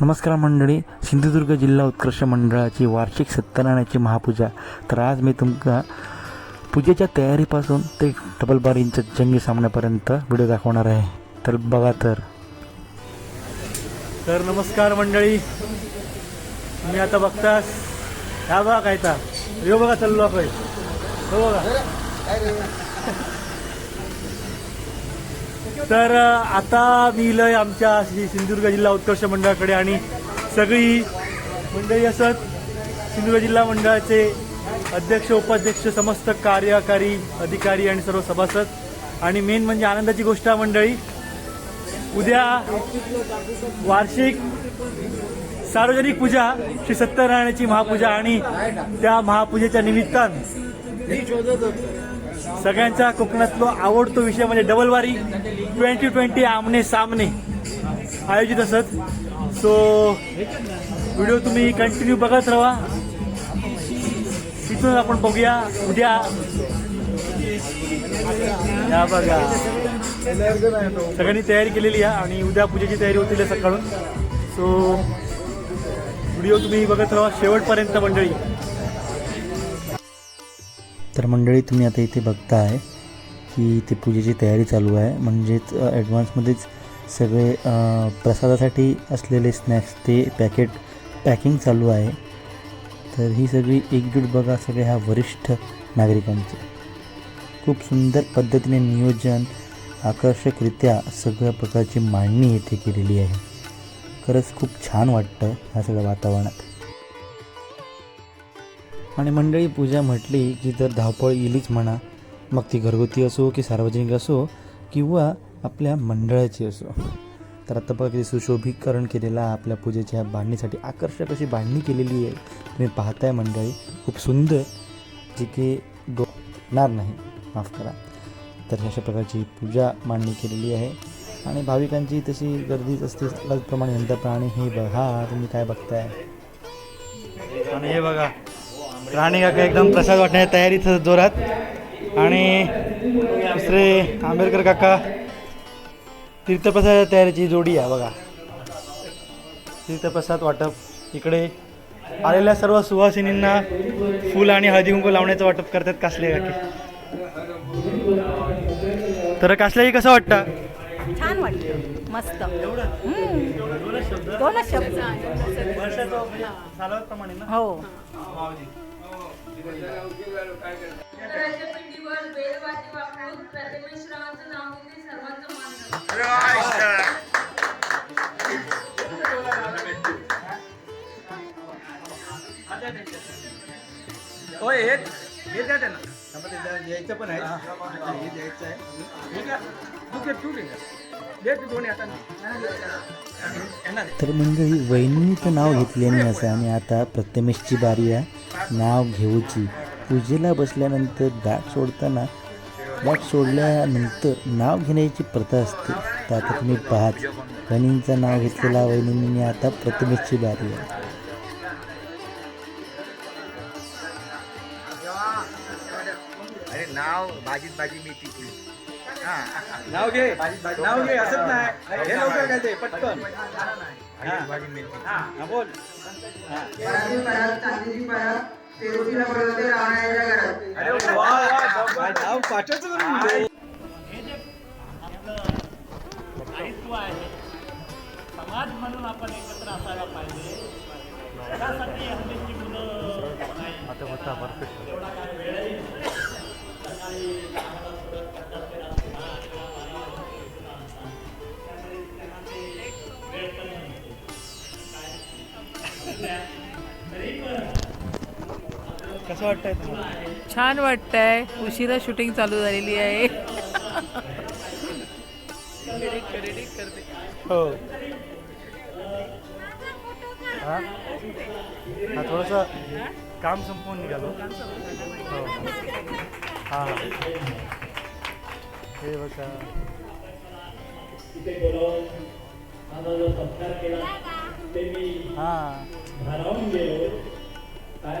नमस्कार मंडळी. सिंधुदुर्ग जिल्हा उत्कृष्ट मंडळाची वार्षिक सत्यनारायणाची महापूजा. तर आज मी तुमका पूजेच्या तयारीपासून ते डबल बारींच्या जंगी सामन्यापर्यंत व्हिडिओ दाखवणार आहे. तर बघा तर. तर नमस्कार मंडळी. मी आता बघतास ह्या बघा काय ता यो बघा चाललो आपण. हो बघा. तर आता मी इलय आमच्या सिंधुदुर्ग जिल्हा उत्कर्ष मंडळाकडे आणि सगळी मंडळी असत सिंधुदुर्ग जिल्हा मंडळाचे अध्यक्ष उपाध्यक्ष समस्त कार्यकारी अधिकारी आणि सर्व सभासद. आणि मेन म्हणजे आनंदाची गोष्ट मंडळी उद्या वार्षिक सार्वजनिक पूजा श्री सत्यनारायणाची महापूजा आणि त्या महापूजेच्या निमित्तान सगळ्यांचा कोकणातलो आवडतो विषय म्हणजे डबल वारी ट्वेंटी ट्वेंटी आमने सामने आयोजित असत. सो व्हिडिओ तुम्ही कंटिन्यू बघत राहा. तिथून आपण बघूया उद्या. या बघा. सगळ्यांनी तयारी केलेली आहे आणि उद्या पूजेची तयारी होतील सकाळून. सो व्हिडिओ तुम्ही बघत राहा शेवटपर्यंत मंडळी. तर मंडळी तुम्ही आता इथे बघताय की ते पूजेची तयारी चालू आहे. म्हणजेच ॲडव्हान्समध्येच सगळे प्रसादासाठी असलेले स्नॅक्स ते पॅकेट पॅकिंग चालू आहे. तर ही सगळी एकजूट बघा सगळ्या ह्या वरिष्ठ नागरिकांचे. खूप सुंदर पद्धतीने नियोजन आकर्षकरित्या सगळ्या प्रकारची मांडणी येथे केलेली आहे. खरंच खूप छान वाटतं ह्या सगळ्या वातावरणात. आणि मंडळी पूजा म्हटली की तर धावपळ येईलच म्हणा मग ती घरगुती असो की सार्वजनिक असो किंवा आपल्या मंडळाची असो. तर आता बघा किती सुशोभीकरण केलेला आपल्या पूजेच्या बांधणीसाठी आकर्षक अशी बांधणी केलेली आहे. तुम्ही पाहताय मंडळी खूप सुंदर जी की डोणार नाही. माफ करा. तर अशा प्रकारची पूजा मांडणी केलेली आहे. आणि भाविकांची तशी गर्दीच असते त्याचप्रमाणे प्राणी हे बघा तुम्ही काय बघताय? आणि हे बघा राणे काका एकदम प्रसाद वाटण्याच्या तयारीत जोरात. आणि दुसरे आंबेडकर काका तीर्थप्रसाद तयारीची जोडी आहे बघा. तीर्थप्रसाद वाटप. इकडे आलेल्या सर्व सुवासिनींना फुल आणि हळदी कुंकू लावण्याचं वाटप करतात कासले काकी. तर कासल्याही कसं वाटतं? छान वाटतं. मस्त. दोनच शब्द. हो. पिंडीवर बेलवाती वापरून प्रतिमेश्वरांचं नाव घेते सर्वांचं मान होय हे हे द्या त्यांना. द्यायचं पण आहे. हे द्यायचं आहे. तू घे तू घे. तर मंडळी वहिनीचं नाव घेतल्याने असं आणि आता प्रथमेशची बारी आहे. नाव घेऊची. पूजेला बसल्यानंतर दाट सोडताना दाट सोडल्यानंतर नाव घेण्याची प्रथा असते. तर आता तुम्ही पाहात वहिनींचं नाव घेतलेला वहिनींनी आता प्रथमेशची बारी आहे. अरे नाव भाजीत भाजी मी हा नाव घे. नाव घे असंच नाही. हे लवकर काय ते पटकन. हा. बोल. अरे वा वा करून दायित्व आहे समाज म्हणून आपण एकत्र असायला पाहिजे त्यासाठी हल्लीची मुलं नाही आता होता परफेक्ट कसं वाटतंय तुम्हाला? छान वाटतंय. उशिरा शूटिंग चालू झालेली आहे. हो. हा? हा थोडंसं काम संपवून निघालो. हो. हां. हां हे बघा. तिथे बोलावून माझा जो सत्कार केला ते मी हां. भारावून गेलो काय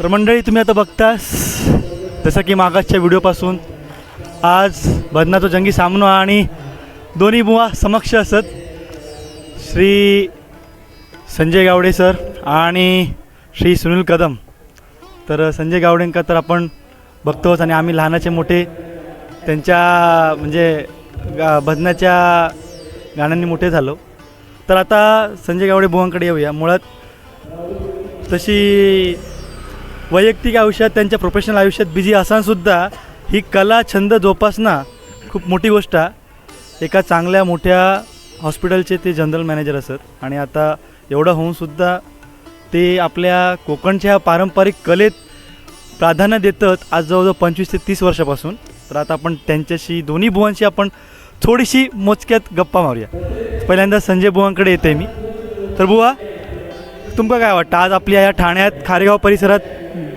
तर मंडळी तुम्ही आता बघतास जसं की मागासच्या व्हिडिओपासून आज बदनाचा जंगी सामना आणि दोन्ही बुवा समक्ष असत. श्री संजय गावडे सर आणि श्री सुनील कदम. तर संजय गावडेंका तर आपण बघतोच आणि आम्ही लहानाचे मोठे त्यांच्या म्हणजे गा भजनाच्या गाण्यांनी मोठे झालो. तर आता संजय गावडे बुवांकडे येऊया. मुळात तशी वैयक्तिक आयुष्यात त्यांच्या प्रोफेशनल आयुष्यात बिझी असानसुद्धा ही कला छंद जोपासणं खूप मोठी गोष्ट आहे. एका चांगल्या मोठ्या हॉस्पिटलचे ते जनरल मॅनेजर असत. आणि आता एवढं होऊनसुद्धा ते आपल्या कोकणच्या पारंपरिक कलेत प्राधान्य देतात आज जवळजवळ पंचवीस ते तीस वर्षापासून. तर आता आपण त्यांच्याशी दोन्ही बुवांशी आपण थोडीशी मोजक्यात गप्पा मारूया. पहिल्यांदा संजय बुवांकडे येते मी. तर बुवा तुमका काय वाटतं? आज आपल्या या ठाण्यात खारेगाव परिसरात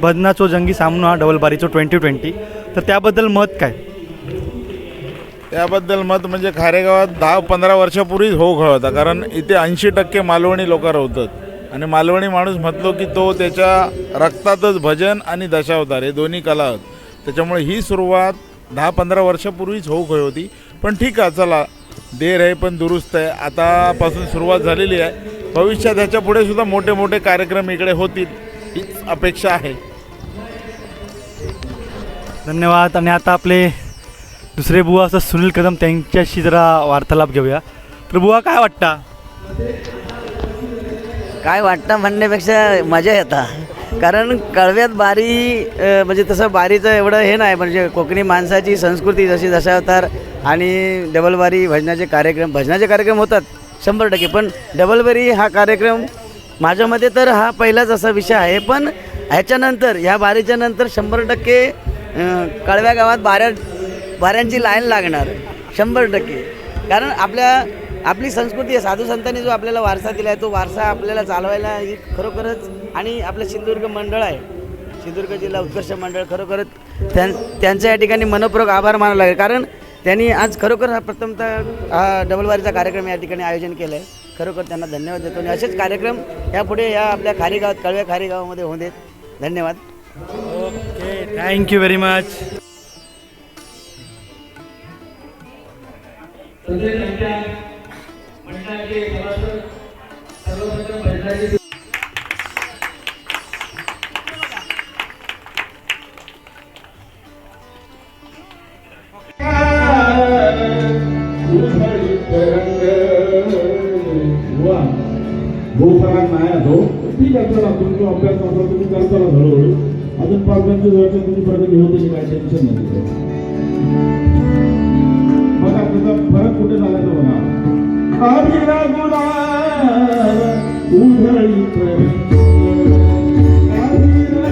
भजनाचो जंगी सामना डबल बारीचो ट्वेंटी ट्वेंटी तर त्याबद्दल मत काय? त्याबद्दल मत म्हणजे खारेगावात दहा पंधरा वर्षापूर्वीच हो खेळ होता. कारण इथे ऐंशी टक्के मालवणी लोक राहतात आणि मालवणी माणूस म्हटलो की तो त्याच्या रक्तातच भजन आणि दशावतार हे दोन्ही कला आहेत. त्याच्यामुळे ही सुरुवात दहा पंधरा वर्षापूर्वीच हो खेळ होती. पण ठीक आहे चला देर आहे पण दुरुस्त आहे. आतापासून सुरुवात झालेली आहे. भविष्यात ह्याच्या पुढे सुद्धा मोठे मोठे कार्यक्रम इकडे होतील हीच अपेक्षा आहे. धन्यवाद. आणि आता आपले दुसरे बुवा असं सुनील कदम त्यांच्याशी जरा वार्तालाप घेऊया. तर बुवा काय वाटता? काय वाटतं म्हणण्यापेक्षा मजा येतात कारण कळव्यात बारी म्हणजे तसं बारीचं एवढं हे नाही म्हणजे कोकणी माणसाची संस्कृती जशी जशा होतात आणि डबलबारी भजनाचे कार्यक्रम भजनाचे कार्यक्रम होतात शंभर टक्के. पण डबलबारी हा कार्यक्रम माझ्या मते तर हा पहिलाच असा विषय आहे. पण ह्याच्यानंतर ह्या बारीच्या नंतर शंभर टक्के कळव्या गावात बाऱ्या बाऱ्यांची लाईन लागणार शंभर टक्के. कारण आपल्या आपली संस्कृती आहे साधू संतांनी जो आपल्याला वारसा दिला आहे तो वारसा आपल्याला चालवायला ही खरोखरच आणि आपलं सिंधुदुर्ग मंडळ आहे. सिंधुदुर्ग जिल्हा उत्कर्ष मंडळ खरोखरच त्यां त्यांच्या या ठिकाणी मनपूर्वक आभार मानावं लागेल. कारण त्यांनी आज खरोखर हा प्रथमतः हा डबलवारीचा कार्यक्रम या ठिकाणी आयोजन केलं आहे खरोखर त्यांना धन्यवाद देतो. आणि असेच कार्यक्रम यापुढे या आपल्या खारीगावात कळव्या खारीगावामध्ये होऊन देत. धन्यवाद. Okay thank you very much भूफराक नाही तो ठीक आहे चला तुम्ही अभ्यास असा तुम्ही करता ना हळूहळू. अजून पाच पंचवीस वर्ष तुम्ही प्रगती होते काय टेन्शन नाही. बघा त्याचा फरक कुठे झाला तो बघा. अभिरा गुलाल उधळी अभिरा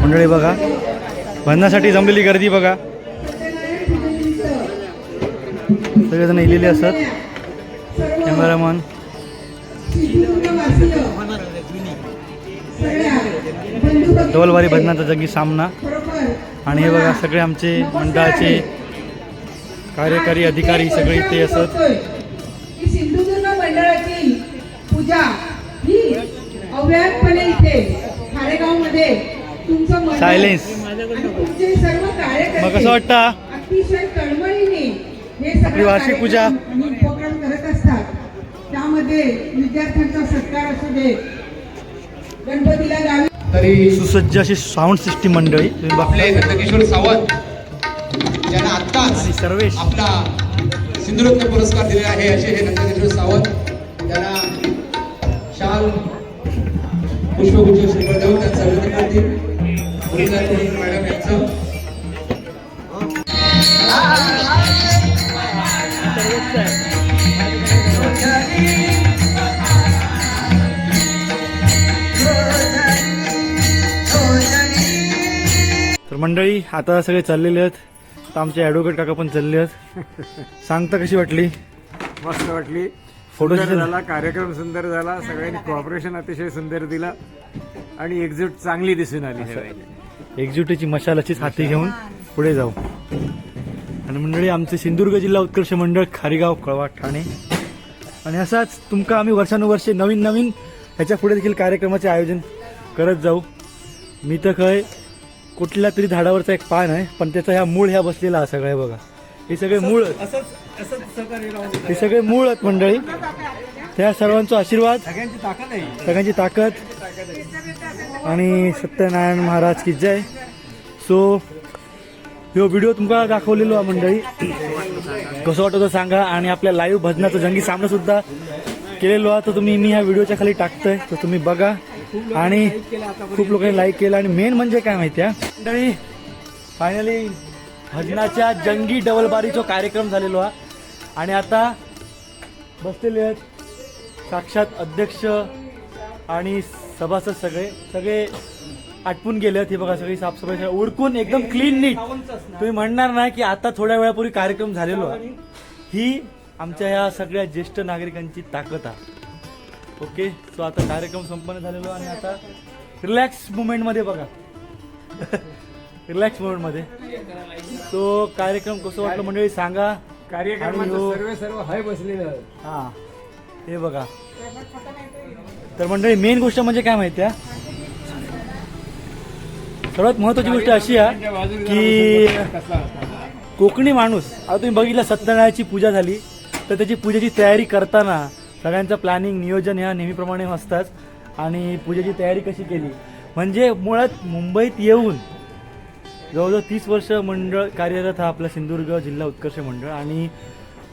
मंडळी बघा भजनासाठी जमलेली गर्दी बघा. सगळेजण इलेले असत कॅमेरामन. डोलवारी भजनाचा जगी सामना. आणि हे बघा सगळे आमचे मंडळाचे कार्यकारी अधिकारी सगळे इथे असत. सिंधुदुर्ग मंडळाची पूजा ही अव्याहतपणे इथे खारेगावमध्ये कार्यकर्ते मग कसं वाटतं? हे आपली वार्षिक पूजा. उपक्रम करत असतात. त्यामध्ये विद्यार्थ्यांचा सत्कार असू दे गणपतीला गावी तरी सुसज्ज अशी साऊंड सिस्टीम मंडळी. आपले नंदकिशोर सावंत ज्यांना आत्ताच सर्वेश. आपला सिंधुरत्न पुरस्कार दिलेला आहे असे हे नंदकिशोर सावंत त्यांना शाल पुष्पगुच्छ श्रीफळ देऊन त्यांचं अभिनंदन करतील. तर मंडळी आता सगळे चाललेले आहेत. तर आमचे ऍडव्होकेट काका पण चालले आहेत. सांगता कशी वाटली? मस्त वाटली. फोटो झाला कार्यक्रम सुंदर झाला. सगळ्यांनी कॉपरेशन अतिशय सुंदर दिला. आणि एक्झिट चांगली दिसून आली. सगळ्यांनी एकजुटीची मशाल अशीच हाती घेऊन पुढे जाऊ. आणि मंडळी आमचे सिंधुदुर्ग जिल्हा उत्कर्ष मंडळ खारीगाव कळवा ठाणे. आणि असाच तुमका आम्ही वर्षानुवर्षे नवीन नवीन ह्याच्या पुढे देखील कार्यक्रमाचे आयोजन करत जाऊ. मी तर काय कुठल्या तरी झाडावरचा एक पान आहे पण त्याचा ह्या मूळ ह्या बसलेला आहे सगळं बघा. हे सगळे मूळ. हे सगळे मूळ आहेत मंडळी. त्या सर्वांचा आशीर्वाद सगळ्यांची ताकद आहे. सगळ्यांची ताकद. आणि सत्यनारायण महाराज की जय. सो ह्यो व्हिडिओ तुमका दाखवलेलो आहे मंडळी. कसं वाटतं सांगा. आणि आपल्या लाईव्ह भजनाचं जंगी सामना सुद्धा केलेलो आहे. तर तुम्ही मी ह्या व्हिडिओच्या खाली टाकतोय. तर तुम्ही बघा. आणि खूप लोकांनी लाईक केलं. आणि मेन म्हणजे काय माहिती आहे? मंडळी फायनली भजनाच्या जंगी डबलबारीचा कार्यक्रम झालेलो आहे. आणि आता बसलेले आहेत साक्षात अध्यक्ष आणि सभासद सगळे सगळे आटपून गेले हे बघा सगळी साफसफाई उरकून एकदम क्लीन नीट तुम्ही म्हणणार नाही की आता थोड्या वेळापूर्वी कार्यक्रम झालेलो आहे. ही आमच्या या सगळ्या ज्येष्ठ नागरिकांची ताकद आहे. ओके? सो आता कार्यक्रम संपन्न झालेलो आणि आता रिलॅक्स मुमेंटमध्ये बघा. रिलॅक्स मुमेंटमध्ये सो कार्यक्रम कसं वाटलं मंडळी? सांगा. आणि कार्यक्रमाचं हो- सर्व सर्व हाय बसलेलं. हा. हे बघा. तर मंडळी मेन गोष्ट म्हणजे काय माहिती आहे सर्वात महत्वाची गोष्ट अशी आहे की कोकणी माणूस आता तुम्ही बघितलं सत्यनारायणाची पूजा झाली तर त्याची पूजेची तयारी करताना सगळ्यांचं प्लॅनिंग नियोजन ह्या नेहमीप्रमाणे असतात आणि पूजेची तयारी कशी केली? म्हणजे मुळात मुंबईत येऊन जवळजवळ तीस वर्ष मंडळ कार्यरत हा आपला सिंधुदुर्ग जिल्हा उत्कर्ष मंडळ आणि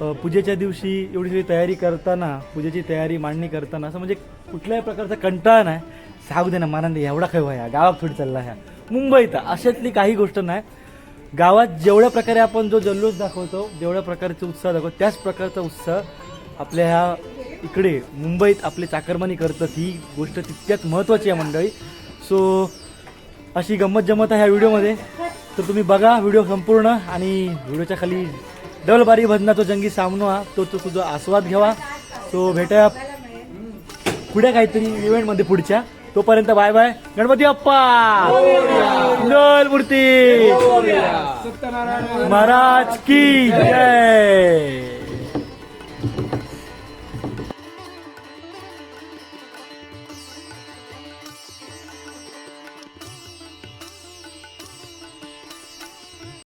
पूजेच्या दिवशी एवढी सगळी तयारी करताना पूजेची तयारी मांडणी करताना असं म्हणजे कुठल्याही प्रकारचा कंटाळा नाही. सांगू दे ना मानंद एवढा खय ह्या गावात थोडी चालला ह्या. मुंबईत अशातली काही गोष्ट नाही. गावात जेवढ्या प्रकारे आपण जो जल्लोष दाखवतो जेवढ्या प्रकारचे उत्साह दाखवतो त्याच प्रकारचा उत्साह आपल्या ह्या इकडे मुंबईत आपले चाकरमानी करतात. ही गोष्ट तितक्याच महत्त्वाची आहे मंडळी. सो अशी गंमत जमत आहे ह्या व्हिडिओमध्ये. तर तुम्ही बघा व्हिडिओ संपूर्ण आणि व्हिडिओच्या खाली डबल बारी भजनाचा जंगी सामनो हा. तो तो तुझा आस्वाद घ्यावा सो भेटूया पुढे काहीतरी इव्हेंटमध्ये पुढच्या. तोपर्यंत बाय बाय गणपती बाप्पा! मंगल मूर्ती महाराज की जय!